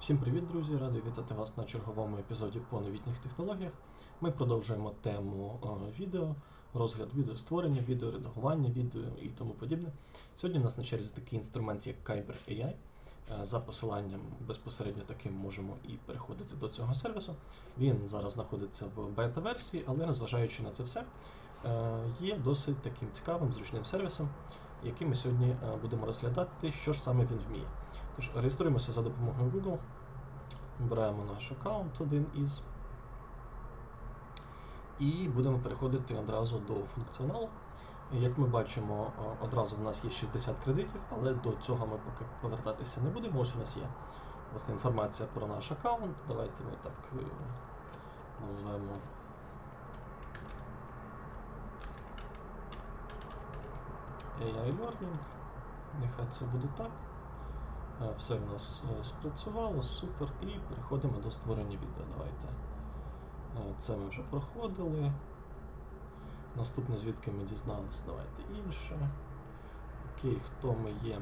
Всім привіт, друзі! Радий вітати вас на черговому епізоді по новітніх технологіях. Ми продовжуємо тему е, відео, розгляд відео створення, відео редагування, відео і тому подібне. Сьогодні у нас на черзі такий інструмент, як Kyber AI. Е, За посиланням безпосередньо таким можемо і переходити до цього сервісу. Він зараз знаходиться в бета-версії, але незважаючи на це все, е, є досить таким цікавим, зручним сервісом, який ми сьогодні будемо розглядати, що ж саме він вміє. Тож реєструємося за допомогою Google. Вибираємо наш аккаунт один із. І будемо переходити одразу до функціоналу. Як ми бачимо, е, одразу в нас є 60 кредитів, але до цього ми поки повертатися не будемо. Ось у нас є власне інформація про наш аккаунт. Давайте ми так е, назвемо. AI Learning. Нехай це буде так. Все в нас е, спрацювало, супер. І переходимо до створення відео. Давайте. Е, Це ми вже проходили. Наступне, звідки ми дізналися, давайте інше. Окей, хто ми є.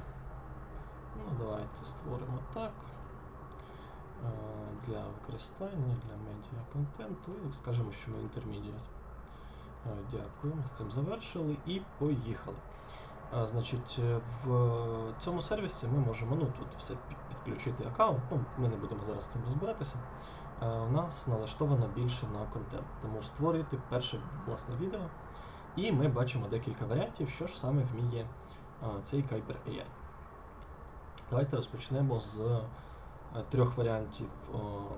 Ну, давайте створимо так. Е, Для використання, для медіа контенту. І скажемо, що ми інтермедіат. Дякую, ми з цим завершили і поїхали. Значить, е, в цьому сервісі ми можемо ну, тут все підключити аккаунт. Ну, ми не будемо зараз з цим розбиратися. А, У нас налаштовано більше на контент, тому створюйте перше власне відео. І ми бачимо декілька варіантів, що ж саме вміє а, цей Kyber AI. Давайте розпочнемо з е, трьох варіантів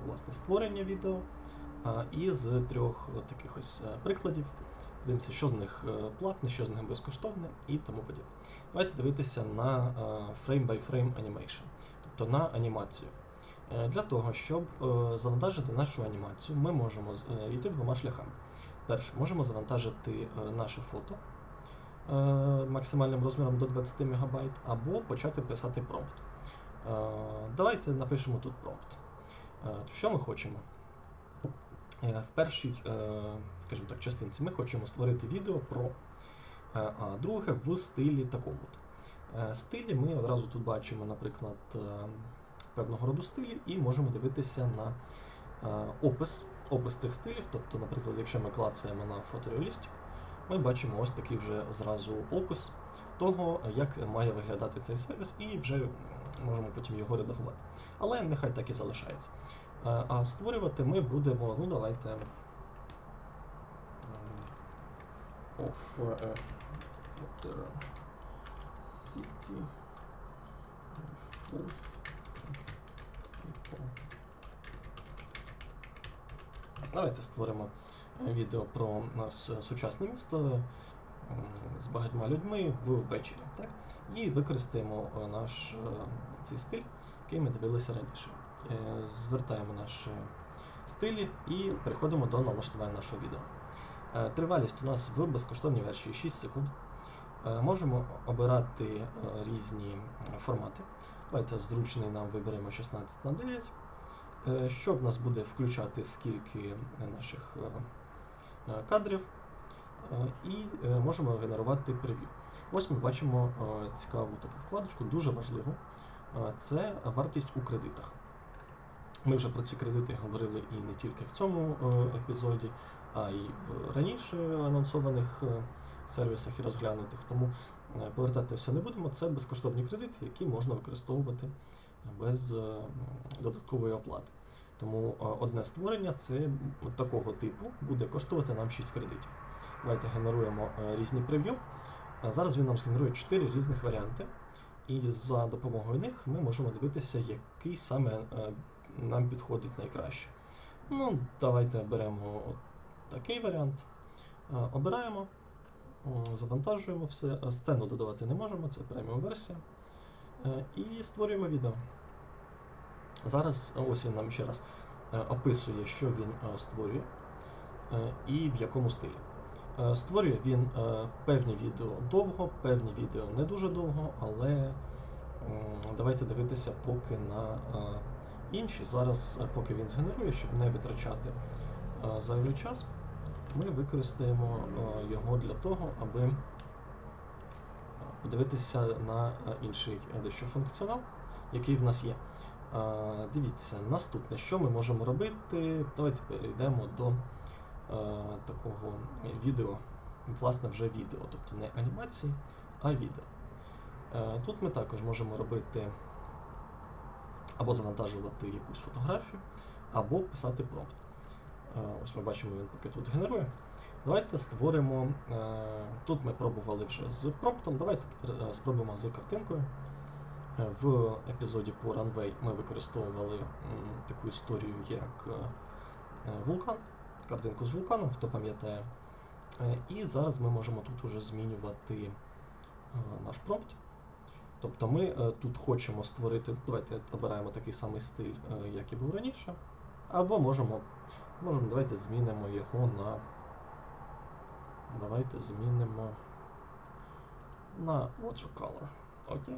власне, створення відео і з трьох таких ось е, прикладів. Дивимося, що з них е, платне, що з них безкоштовне і тому подібне. Давайте дивитися на е, frame-by-frame animation, тобто на анімацію. Е, Для того, щоб завантажити нашу анімацію, ми можемо йти двома шляхами. Перше, можемо завантажити наше фото максимальним розміром до 20 МБ, або почати писати промпт. Давайте напишемо тут промпт. Що ми хочемо? Е, В першій, е, скажімо так, частинці ми хочемо створити відео про, е, а друге в стилі такому. Стилі ми одразу тут бачимо, наприклад, певного роду стилі, і можемо дивитися на опис, опис цих стилів. Тобто, наприклад, якщо ми клацаємо на фотореалістик, ми бачимо ось такий вже зразу опис того, як має виглядати цей сервіс, і вже можемо потім його редагувати. Але нехай так і залишається. Е, А створювати ми будемо, ну давайте. Of water city full. Давайте створимо е, відео про нас е, сучасне місто з багатьма людьми ввечері. Так? І використаємо е, наш е, цей стиль, який ми дивилися раніше. Е, Звертаємо наші стилі і переходимо до налаштування нашого відео. Е, Тривалість у нас в безкоштовній версії 6 секунд. Е, Можемо обирати різні формати. Давайте зручний нам виберемо 16 на 9. Е, Що в нас буде включати скільки наших кадрів. І можемо генерувати прев'ю. Ось ми бачимо цікаву таку вкладочку, дуже важливу. Це вартість у кредитах. Ми вже про ці кредити говорили і не тільки в цьому е, епізоді, а й в раніше анонсованих е, сервісах і розглянутих. Тому е, повертатися не будемо. Це безкоштовні кредити, які можна використовувати без додаткової оплати. Тому одне створення це такого типу буде коштувати нам 6 кредитів. Давайте генеруємо різні прев'ю. Зараз він нам згенерує 4 різних варіанти. І за допомогою них ми можемо дивитися, який саме нам підходить найкраще. Ну, давайте беремо от такий варіант. Е, Обираємо, завантажуємо все. Е, Сцену додавати не можемо, це преміум версія. Е, І створюємо відео. Зараз ось він нам ще раз описує, що він створює і в якому стилі. Створює він певні відео довго, певні відео не дуже довго, але давайте дивитися поки на інші. Зараз, е, поки він згенерує, щоб не витрачати е, зайвий час, ми використаємо е, його для того, аби подивитися на інший дещо функціонал, який в нас є. Дивіться, наступне, що ми можемо робити. Давайте перейдемо до такого відео, власне, вже відео, тобто не анімації, а відео. Тут ми також можемо робити або завантажувати якусь фотографію, або писати промпт. Е, Ось ми бачимо, він поки тут генерує. Давайте створимо. е, Тут ми пробували вже з промптом. Давайте е, спробуємо з картинкою. В епізоді по Runway ми використовували таку історію, як вулкан, картинку з вулканом, хто пам'ятає. І зараз ми можемо тут уже змінювати наш промпт. Тобто ми е, тут хочемо створити, давайте обираємо такий самий стиль, е, як і був раніше. Або можемо, можемо давайте змінимо його на. Давайте змінимо на watercolor. Окей.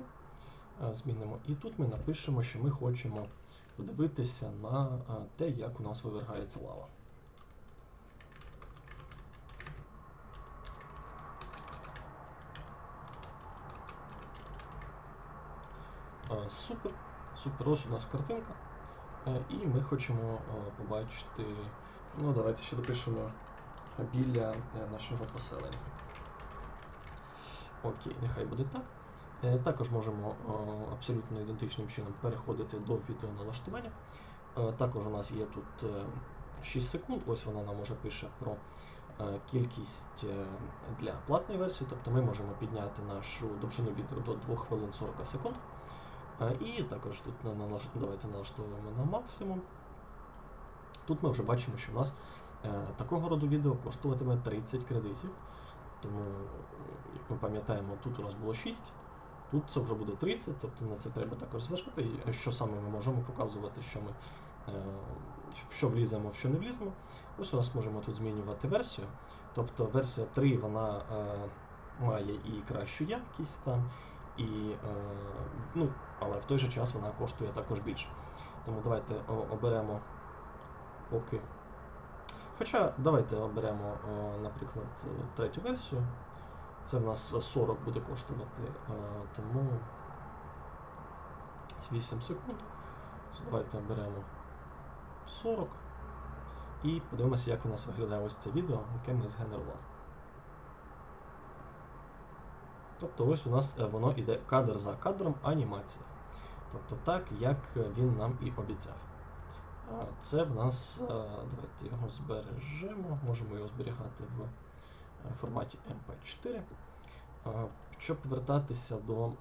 Е, Змінимо. І тут ми напишемо, що ми хочемо подивитися на те, як у нас вивергається лава. Супер. Супер, ось у нас картинка. Е, І ми хочемо е, побачити. Ну, давайте ще допишемо біля е, нашого поселення. Окей, нехай буде так. Також можемо абсолютно ідентичним чином переходити до відеоналаштування. Також у нас є тут е, 6 секунд, ось вона нам уже пише про кількість для платної версії, тобто ми можемо підняти нашу довжину відео до 2 хвилин 40 секунд. Е, І також тут давайте налаштовуємо на максимум. Тут ми вже бачимо, що у нас е, такого роду відео коштуватиме 30 кредитів. Тому, е, як ми пам'ятаємо, тут у нас було 6, тут це вже буде 30, тобто на це треба також зважати, і що саме ми можемо показувати, що ми е, в що вліземо, в що не вліземо. Ось у нас можемо тут змінювати версію. Тобто версія 3 вона е, має і кращу якість там, і, е, ну, але в той же час вона коштує також більше. Тому давайте оберемо поки. Хоча давайте оберемо, наприклад, е, третю версію. Це в нас 40 буде коштувати, е, тому 8 секунд. Давайте оберемо 40 і подивимося, як у нас виглядає ось це відео, яке ми згенерували. Тобто ось у нас е, воно йде кадр за кадром анімація. Тобто так, як він нам і обіцяв. Це в нас, е, давайте його збережемо, можемо його зберігати в е, форматі MP4. Щоб повертатися до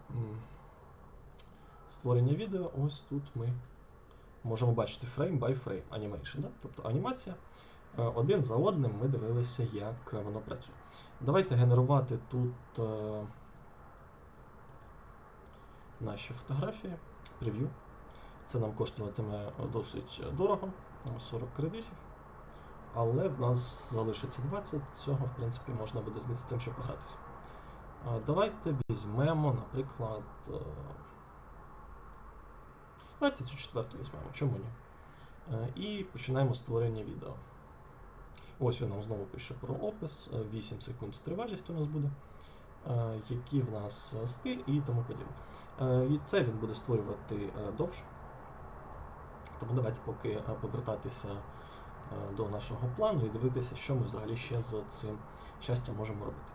створення відео, ось тут ми можемо бачити frame by frame animation. Да? Тобто анімація. Е, Один за одним ми дивилися, як воно працює. Давайте генерувати тут е, наші фотографії, прев'ю. Це нам коштуватиме досить дорого, ну, 40 кредитів. Але в нас залишиться 20, цього, в принципі, можна буде з цим ще погратися. Давайте візьмемо, наприклад. е, Давайте цю четверту візьмемо, чому ні? Е, І починаємо створення відео. Ось він нам знову пише про опис, е, 8 секунд тривалість у нас буде, е, який в нас е, стиль і тому подібне. Е, І це він буде створювати е, довше. Тому давайте поки е, повертатися е, до нашого плану і дивитися, що ми взагалі ще з цим щастям можемо робити.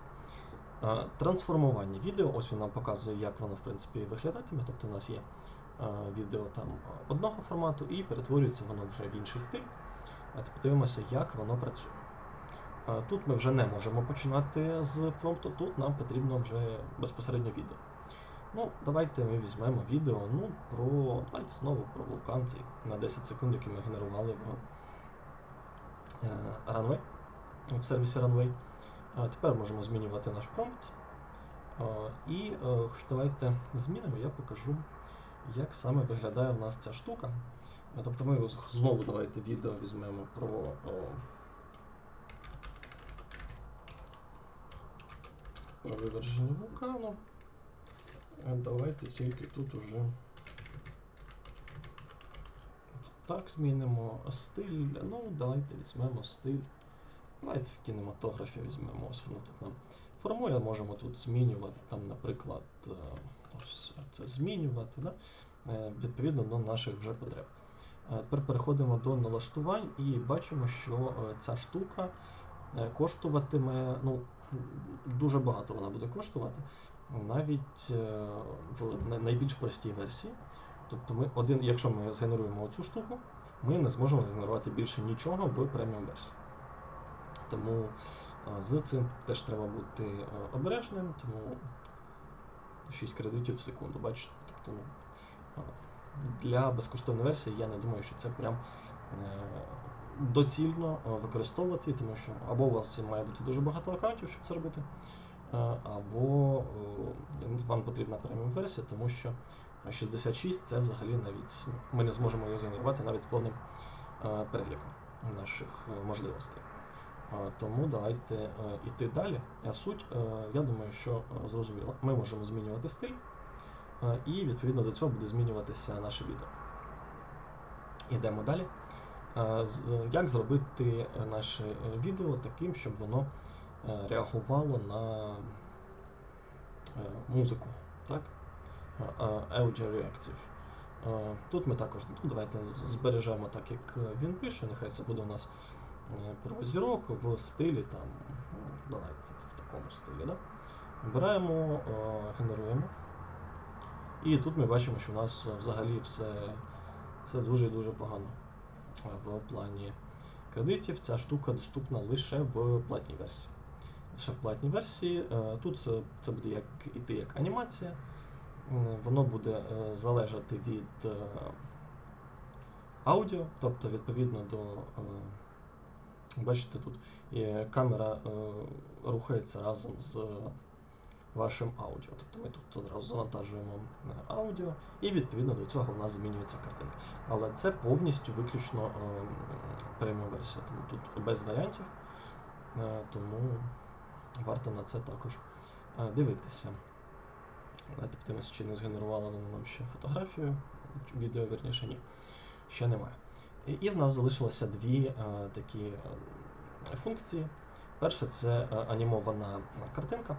Е, Трансформування відео, ось він нам показує, як воно в принципі виглядатиме. Тобто у нас є е, відео там одного формату і перетворюється воно вже в інший стиль. Давайте подивимося, як воно працює. Тут ми вже не можемо починати з промпту, тут нам потрібно вже безпосередньо відео. Ну, давайте ми візьмемо відео ну, про. Давайте знову про вулкан цей на 10 секунд, який ми генерували в е, Runway, в сервісі Runway. Тепер можемо змінювати наш промпт. І е, давайте змінимо, я покажу, як саме виглядає у нас ця штука. Тобто ми знову давайте відео візьмемо про. Про виверження вулкану. Давайте тільки тут уже так змінимо стиль. Ну, давайте візьмемо стиль. Давайте в кінематографі візьмемо. Ось воно тут нам формує. Можемо тут змінювати, там, наприклад, е, ось це змінювати. Да? е, відповідно до наших вже потреб. Е, Тепер переходимо до налаштувань і бачимо, що ця штука коштуватиме, ну, дуже багато вона буде коштувати, навіть е, в найбільш простій версії. Тобто, ми один, якщо ми згенеруємо цю штуку, ми не зможемо згенерувати більше нічого в преміум версії. Тому е, з цим теж треба бути е, обережним, тому 6 кредитів в секунду, бачите? Тобто, ну, для безкоштовної версії я не думаю, що це прям доцільно е, використовувати, тому що або у вас має бути дуже багато аккаунтів, щоб це робити, е, або е, вам потрібна преміум версія, тому що 66 це взагалі навіть ну, ми не зможемо його згенерувати навіть з повним переліком наших можливостей. Тому давайте іти далі. Суть, я думаю, що зрозуміло. Ми можемо змінювати стиль, і відповідно до цього буде змінюватися наше відео. Ідемо далі. Як зробити наше е, відео таким, щоб воно е, реагувало на е, музику? Так? Audio Reactive. Тут ми також ну, давайте збережемо так, як він пише. Нехай це буде у нас про зірок в стилі там. Давайте в такому стилі. Да? Вибираємо, е, генеруємо. І тут ми бачимо, що у нас взагалі все, все дуже і дуже погано. В плані кредитів ця штука доступна лише в платній версії. Лише в платній версії. Е, Тут е, це буде як іти як анімація. Воно буде е, залежати від аудіо, тобто відповідно до. Бачите, тут камера рухається разом з вашим аудіо. Тобто ми тут одразу завантажуємо е, аудіо, і відповідно до цього в нас змінюється картинка. Але це повністю виключно е, преміум версія, тому тут без варіантів. Е, тому варто на це також дивитися. Давайте подивимося, чи не згенерувало воно нам ще фотографію. Відео, вірніше, ні. Ще немає. І, в нас залишилося дві такі функції. Перше це анімована картинка.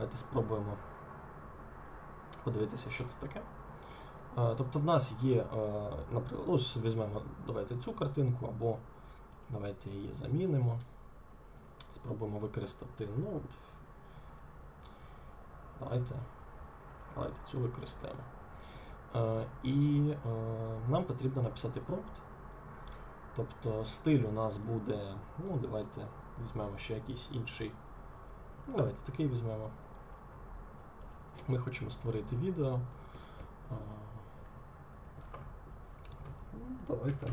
Давайте спробуємо подивитися, що це таке. Е, Тобто в нас є, е, наприклад, ось візьмемо давайте цю картинку, або давайте її замінимо. Спробуємо використати. Ну, давайте, давайте цю використаємо. Е, І нам потрібно написати промпт. Тобто стиль у нас буде, ну, давайте візьмемо ще якийсь інший. Ну, давайте такий візьмемо. Ми хочемо створити відео. Давайте.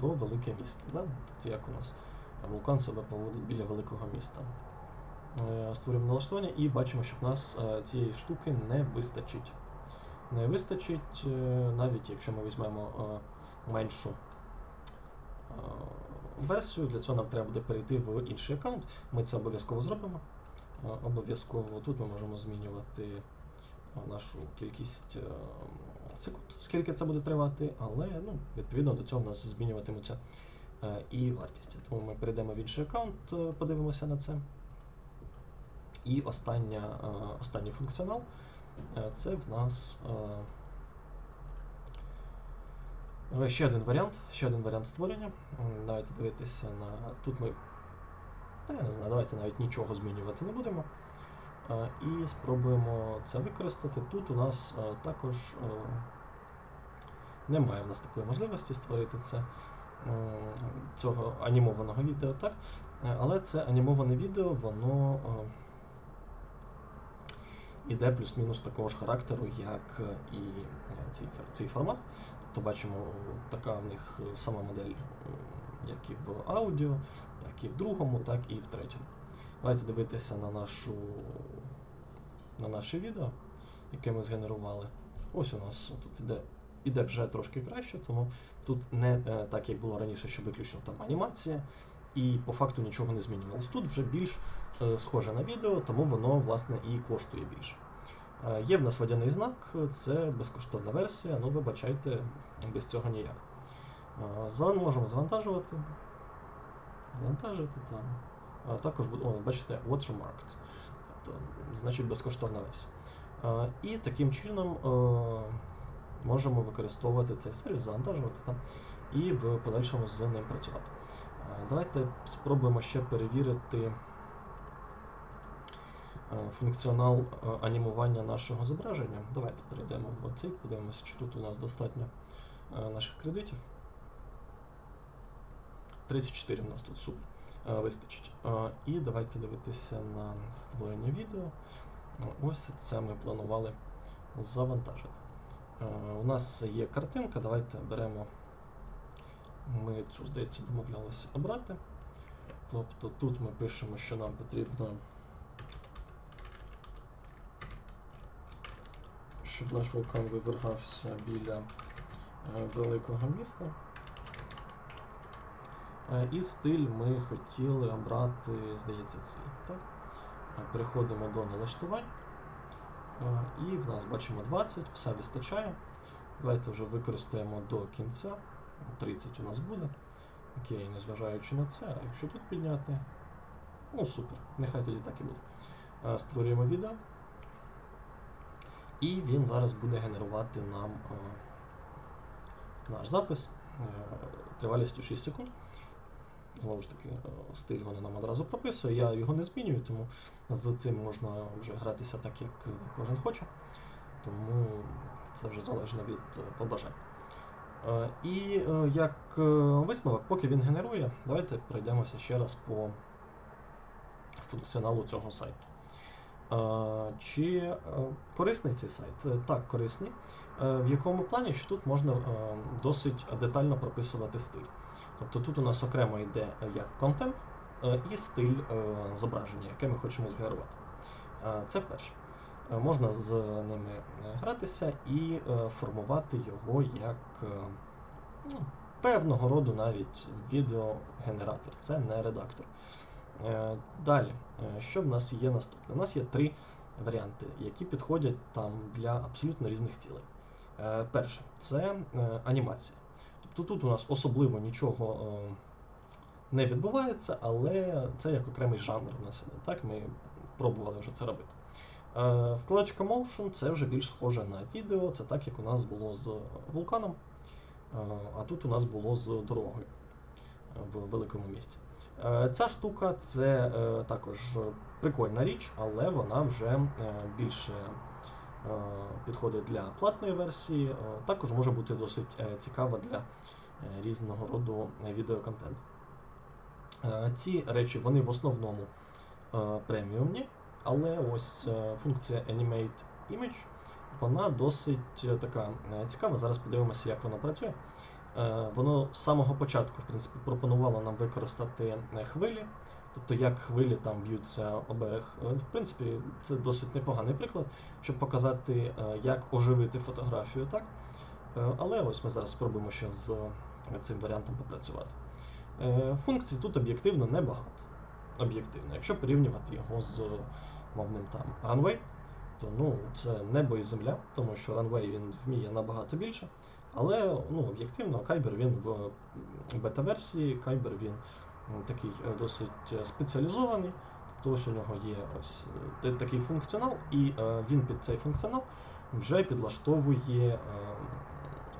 Про велике місто. Да? Тобто як у нас вулкан себе поводить біля великого міста. Е, Створюємо налаштування і бачимо, що в нас е, цієї штуки не вистачить. Не вистачить, е, навіть якщо ми візьмемо меншу версію, для цього нам треба буде перейти в інший аккаунт. Ми це обов'язково зробимо. Е, Обов'язково тут ми можемо змінювати е, нашу кількість е, секунд, скільки це буде тривати, але ну, відповідно до цього в нас змінюватимуться і вартість. Тому ми перейдемо в інший аккаунт, подивимося на це. І остання, останній функціонал це в нас ще один варіант, ще один варіант створення. Давайте дивитися на. Тут ми. Та я не знаю, давайте навіть нічого змінювати не будемо. І спробуємо це використати. Тут у нас також немає в нас такої можливості створити це цього анімованого відео, так? Е, Але це анімоване відео, воно е, іде плюс-мінус такого ж характеру, як е, і цей, цей формат. Тобто бачимо, така в них е, сама модель, е, як і в аудіо, так і в другому, так і в третьому. Давайте дивитися на нашу на наше відео, яке ми згенерували. Ось у нас тут іде, іде вже трошки краще, тому тут не е, так, як було раніше, що виключно там анімація, і по факту нічого не змінювалось. Тут вже більш схоже на відео, тому воно власне і коштує більше. Е, Є в нас водяний знак, це безкоштовна версія, ну вибачайте, без цього ніяк. Е, Можемо завантажувати. Завантажити там. А також о, бачите, watermarked, тобто, значить безкоштовна версія. І таким чином е, можемо використовувати цей сервіс, завантажувати там і в подальшому з ним працювати. Давайте спробуємо ще перевірити е, функціонал е, анімування нашого зображення. Давайте перейдемо в цей, подивимося, чи тут у нас достатньо е, наших кредитів. 34 у нас тут супер. Е, Вистачить. Е, І давайте дивитися на створення відео. Ось це ми планували завантажити. Е, У нас є картинка, давайте беремо. Ми цю, здається, домовлялися обрати. Тобто тут ми пишемо, що нам потрібно, щоб наш вулкан вивергався біля е, великого міста. Е, І стиль ми хотіли обрати, здається, цей. Так? Е, Переходимо до налаштувань. І в нас бачимо 20, все вистачає. Давайте вже використаємо до кінця. 30 у нас буде. Окей, незважаючи на це, а якщо тут підняти. Ну, супер, нехай тоді так і буде. Створюємо відео. І він зараз буде генерувати нам е, наш запис е, тривалістю 6 секунд. Знову ж таки, е, стиль вони нам одразу прописує. Я його не змінюю, тому з цим можна вже гратися так, як кожен хоче. Тому це вже залежно від побажань. І як висновок, поки він генерує, давайте пройдемося ще раз по функціоналу цього сайту. Чи е, корисний цей сайт? Е, Так, корисний. Е, В якому плані, що тут можна досить детально прописувати стиль. Тобто тут у нас окремо йде як контент і стиль зображення, яке ми хочемо згенерувати. Це перше. Можна з ними гратися і формувати його як ну, певного роду навіть відеогенератор. Це не редактор. Е, Далі, е, що в нас є наступне? У нас є три варіанти, які підходять там для абсолютно різних цілей. Е, Перше це анімація. Тобто тут у нас особливо нічого не відбувається, але це як окремий жанр у нас. Так, ми пробували вже це робити. Вкладочка Motion це вже більш схоже на відео, це так, як у нас було з вулканом, а тут у нас було з дорогою в великому місті. Е, Ця штука це е, також прикольна річ, але вона вже е, більше підходить для платної версії. Також може бути досить цікава для різного роду відеоконтенту. Ці речі вони в основному преміумні, але ось функція Animate Image вона досить така цікава. Зараз подивимося, як вона працює. Е, Воно з самого початку в принципі, пропонувало нам використати е, хвилі, тобто як хвилі там б'ються о берег. Е, В принципі, це досить непоганий приклад, щоб показати, як оживити фотографію, так? Але ось ми зараз спробуємо ще з цим варіантом попрацювати. Функцій тут об'єктивно небагато. Об'єктивно. Якщо порівнювати його з мовним там Runway, то ну, це небо і земля, тому що Runway він вміє набагато більше. Але ну, об'єктивно, Kyber він в бета-версії, Kyber він такий е, досить е, спеціалізований. Тобто ось у нього є ось е, такий функціонал, і він під цей функціонал вже підлаштовує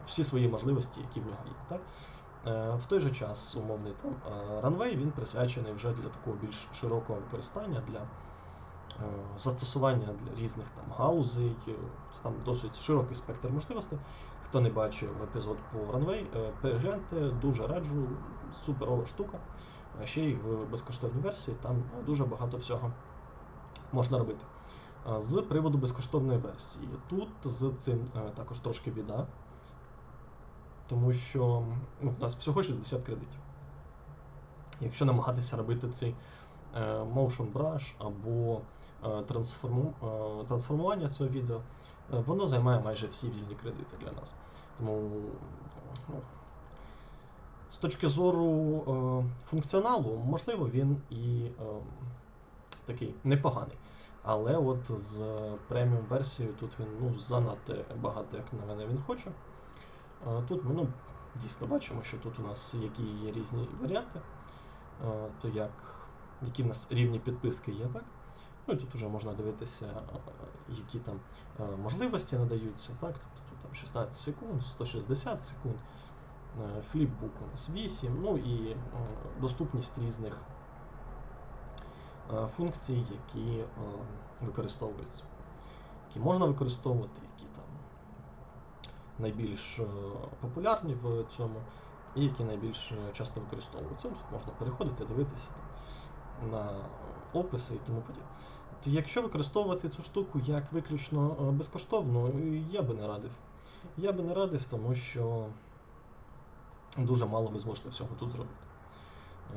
всі свої можливості, які в нього є. Так? В той же час умовний там Runway він присвячений вже для такого більш широкого використання для застосування для різних там галузей. е, Там досить широкий спектр можливостей. Хто не бачив епізод по Runway, е, перегляньте, дуже раджу, суперова штука. Е, Ще й в безкоштовній версії там е, дуже багато всього можна робити. Е, З приводу безкоштовної версії. Тут з цим е, також трошки біда, тому що ну, в нас всього 60 кредитів. Якщо намагатися робити цей е, motion brush або е, трансформу, е, трансформування цього відео, е, воно займає майже всі вільні кредити для нас. Тому ну, з точки зору е, функціоналу, можливо, він і е, такий непоганий. Але от з преміум версією тут він ну, занадто багато, як на мене, він хоче. Е, Тут ми ну, дійсно бачимо, що тут у нас які є різні варіанти. Е, То як які в нас рівні підписки є, так? Ну тут вже можна дивитися, е, які там е, можливості надаються, так? Тобто там 16 секунд, 160 секунд, е, фліпбук у нас 8, ну і доступність різних функцій, які використовуються. Які можна використовувати, які там найбільш популярні в цьому, і які найбільш часто використовуються. Тут можна переходити, дивитися там, на описи і тому подібне. Якщо використовувати цю штуку як виключно е, безкоштовну, е, я би не радив. Я би не радив, тому що дуже мало ви зможете всього тут зробити.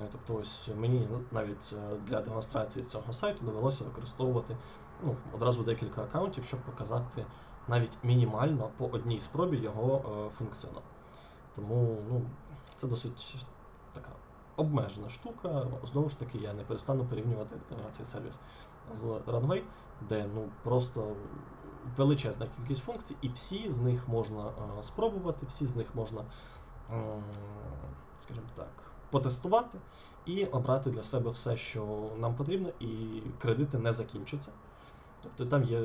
Е, Тобто, ось мені навіть для демонстрації цього сайту довелося використовувати ну, одразу декілька аккаунтів, щоб показати навіть мінімально по одній спробі його функціонал. Тому ну, це досить обмежена штука. Знову ж таки, я не перестану порівнювати е, цей сервіс з Runway, де ну просто величезна кількість функцій, і всі з них можна е, спробувати, всі з них можна, скажімо так, потестувати і обрати для себе все, що нам потрібно, і кредити не закінчаться. Тобто там є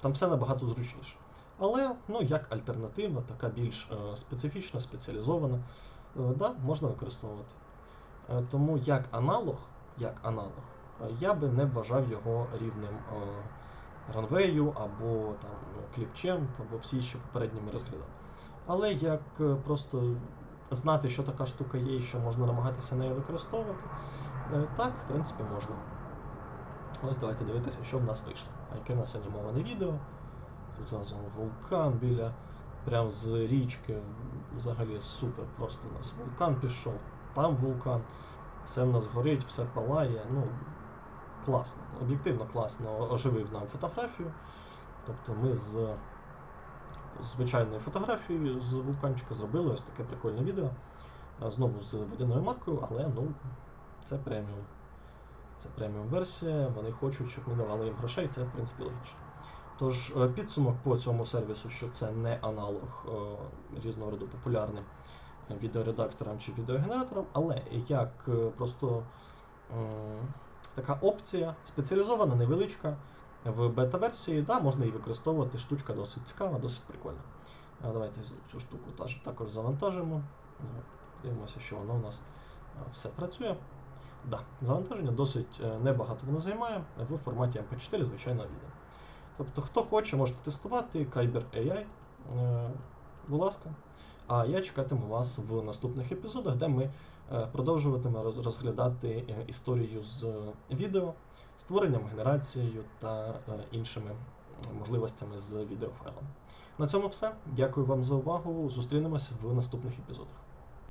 там все набагато зручніше. Але ну, як альтернатива, така більш е, специфічна, спеціалізована, е, да, можна використовувати. Е, тому як аналог, як аналог, е, я би не вважав його рівнем е, ранвею або там кліпчем, або всі, що попередні ми розглядали. Але як просто знати, що така штука є і що можна намагатися нею використовувати, так, в принципі, можна. Ось давайте дивитися, що в нас вийшло. А Яке в нас анімоване відео. Тут у нас вулкан біля, прям з річки. Взагалі супер. Просто у нас вулкан пішов, там вулкан, все в нас горить, все палає. Ну, класно. Об'єктивно класно оживив нам фотографію. Тобто ми з звичайною фотографією з вулканчика зробили ось таке прикольне відео. Знову з водяною маркою, але ну, це преміум. Це преміум версія, вони хочуть, щоб ми давали їм грошей, це в принципі логічно. Тож е, підсумок по цьому сервісу, що це не аналог е, різного роду популярним е, відеоредакторам чи відеогенераторам, але як е, просто така опція спеціалізована, невеличка. В бета-версії, да, можна її використовувати. Штучка досить цікава, досить прикольна. Давайте цю штуку також завантажимо. Е, Подивимося, що воно у нас е, все працює. Да, завантаження досить е, небагато воно займає в форматі MP4 звичайного відео. Тобто, хто хоче, можете тестувати Kyber AI, е, будь ласка. А я чекатиму вас в наступних епізодах, де ми продовжуватиме продовжуватимемо розглядати е, історію з е, відео, створенням, генерацією та е, іншими можливостями з відеофайлом. На цьому все. Дякую вам за увагу. Зустрінемось в наступних епізодах.